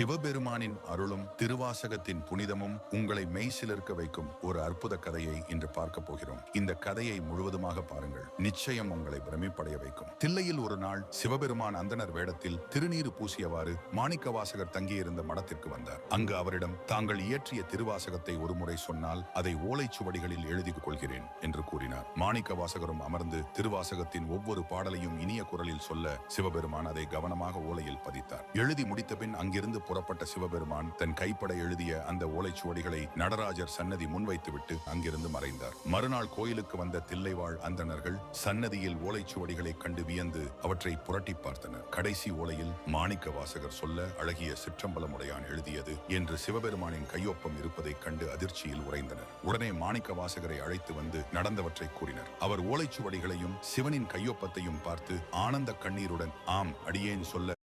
சிவபெருமானின் அருளும் திருவாசகத்தின் புனிதமும் உங்களை மெய்சிலிருக்க வைக்கும் ஒரு அற்புத கதையை இன்று பார்க்க போகிறோம். இந்த கதையை முழுவதுமாக பாருங்கள். நிச்சயம் உங்களை பிரமிப்படைய வைக்கும். தில்லையில் ஒரு நாள் சிவபெருமான் அந்தணர் வேடத்தில் திருநீறு பூசியவாறு மாணிக்க வாசகர் தங்கியிருந்த மடத்திற்கு வந்தார். அங்கு அவரிடம் தாங்கள் இயற்றிய திருவாசகத்தை ஒருமுறை சொன்னால் அதை ஓலைச்சுவடிகளில் எழுதி கொள்கிறேன் என்று கூறினார். மாணிக்க வாசகரும் அமர்ந்து திருவாசகத்தின் ஒவ்வொரு பாடலையும் இனிய குரலில் சொல்ல சிவபெருமான் அதை கவனமாக ஓலையில் பதித்தார். எழுதி முடித்த பின் அங்கிருந்து புறப்பட்ட சிவபெருமான் தன் கைப்பட எழுதிய அந்த ஓலைச்சுவடிகளை நடராஜர் சன்னதி முன்வைத்துவிட்டு அங்கிருந்து மறைந்தார். மறுநாள் கோயிலுக்கு வந்த தில்லைவாழ் அந்தணர்கள் சன்னதியில் ஓலைச்சுவடிகளை கண்டு வியந்து அவற்றை புரட்டி பார்த்தனர். கடைசி ஓலையில் மாணிக்க வாசகர் சொல்ல அழகிய சிற்றம்பலமுடையான் எழுதியது என்று சிவபெருமானின் கையொப்பம் இருப்பதைக் கண்டு அதிர்ச்சியில் உறைந்தனர். உடனே மாணிக்க வாசகரை அழைத்து வந்து நடந்தவற்றை கூறினர். அவர் ஓலைச்சுவடிகளையும் சிவனின் கையொப்பத்தையும் பார்த்து ஆனந்த கண்ணீருடன் ஆம் அடியேன் சொல்ல